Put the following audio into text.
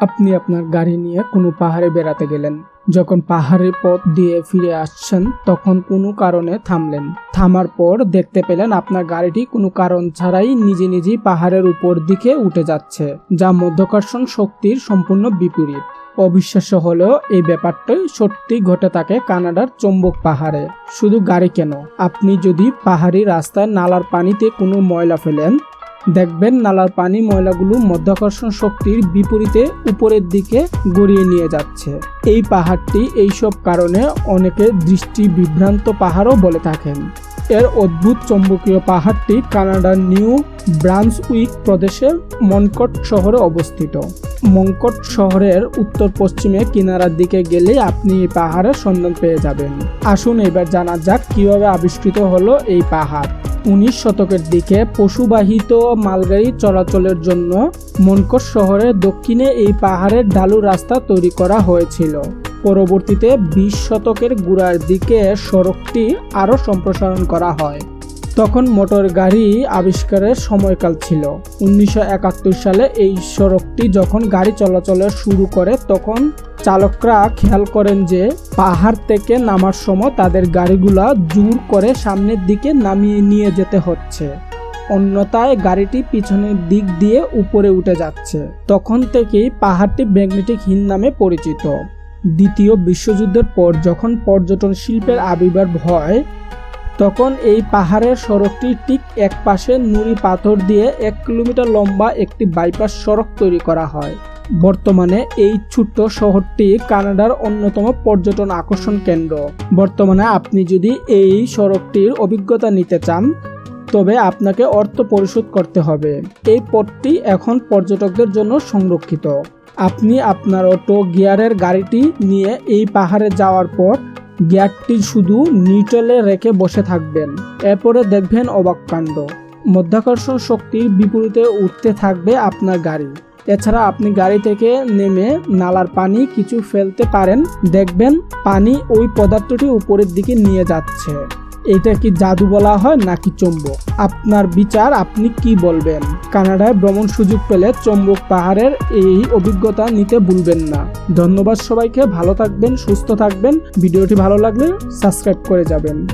আপনি আপনার গাড়ি নিয়ে কোনো পাহাড়ে বেড়াতে গেলেন। যখন পাহাড়ের পথ দিয়ে ফিরে আসছেন, তখন কোনো কারণে থামলেন। থামার পর দেখতে পেলেন আপনার গাড়িটি কোনো কারণ ছাড়াই নিজে নিজেই পাহাড়ের উপর দিকে উঠে যাচ্ছে, যা মধ্যাকর্ষণ শক্তির সম্পূর্ণ বিপরীত। অবিশ্বাস্য হলেও এই ব্যাপারটাই সত্যি ঘটে থাকে কানাডার চম্বক পাহাড়ে। শুধু গাড়ি কেন? আপনি যদি পাহাড়ি রাস্তায় নালার পানিতে কোনো ময়লা ফেলেন দেখবেন নালার পানি ময়লাগুলো মধ্যাকর্ষণ শক্তির বিপরীতে উপরের দিকে গড়িয়ে নিয়ে যাচ্ছে। এই পাহাড়টি এইসব কারণে অনেকে দৃষ্টি বিভ্রান্ত পাহাড়ও বলে থাকেন। এর অদ্ভুত চৌম্বকীয় পাহাড়টি কানাডার নিউ ব্রান্সউইক প্রদেশের মনকট শহরে অবস্থিত। মঙ্কট শহরের উত্তর পশ্চিমে কিনারার দিকে গেলে আপনি এই পাহাড়ের সন্ধান পেয়ে যাবেন। আসুন এবার জানা যাক কীভাবে আবিষ্কৃত হলো এই পাহাড়। উনিশ শতকের দিকে পশুবাহিত মালগাড়ি চলাচলের জন্য মনকট শহরের দক্ষিণে এই পাহাড়ের ঢালু রাস্তা তৈরি করা হয়েছিল। পরবর্তীতে বিশ শতকের গোড়ার দিকে সড়কটি আরও সম্প্রসারণ করা হয়। তখন মোটর গাড়ি আবিষ্কারের সময়কাল ছিল। উনিশশো একাত্তর সালে এই সড়কটি যখন গাড়ি চলাচল শুরু করে, তখন চালকরা খেয়াল করেন যে পাহাড় থেকে নামার সময় তাদের গাড়িগুলা জোর করে সামনের দিকে নামিয়ে নিয়ে যেতে হচ্ছে। অন্যথায় গাড়িটি পিছনের দিক দিয়ে উপরে উঠে যাচ্ছে। তখন থেকেই পাহাড়টি ম্যাগনেটিক হিল নামে পরিচিত। দ্বিতীয় বিশ্বযুদ্ধের পর যখন পর্যটন শিল্পের আবির্ভাব হয়, তখন এই পাহাড়ের সড়কটি ঠিক এক পাশে নুড়ি পাথর দিয়ে এক কিলোমিটার লম্বা একটি বাইপাস সড়ক তৈরি করা হয়। বর্তমানে এই ছোট্ট শহরটি কানাডার অন্যতম পর্যটন আকর্ষণ কেন্দ্র। বর্তমানে আপনি যদি এই সড়কটির অভিজ্ঞতা নিতে চান, তবে আপনাকে অর্থ পরিশোধ করতে হবে। এই পথটি এখন পর্যটকদের জন্য সংরক্ষিত। আপনি আপনার অটো গিয়ারের গাড়িটি নিয়ে এই পাহাড়ে যাওয়ার পর গিয়ারটি শুধু নিউট্রালে রেখে বসে থাকবেন। এরপরে দেখবেন অবাক কাণ্ড। মধ্যাকর্ষণ শক্তির বিপরীতে উঠতে থাকবে আপনার গাড়ি। এছাড়া আপনি গাড়ি থেকে নেমে নালার পানি কিছু ফেলতে পারেন। দেখবেন পানি ওই পদার্থটি উপরের দিকে নিয়ে যাচ্ছে। এটা কি জাদু বলা হয় নাকি চুম্বক? আপনার বিচার আপনি কি বলবেন? কানাডায় ভ্রমণ সুযোগ পেলে চম্বক পাহাড়ের এই অভিজ্ঞতা নিতে ভুলবেন না। ধন্যবাদ সবাইকে, ভালো থাকবেন, সুস্থ থাকবেন। ভিডিওটি ভালো লাগলে সাবস্ক্রাইব করে যাবেন।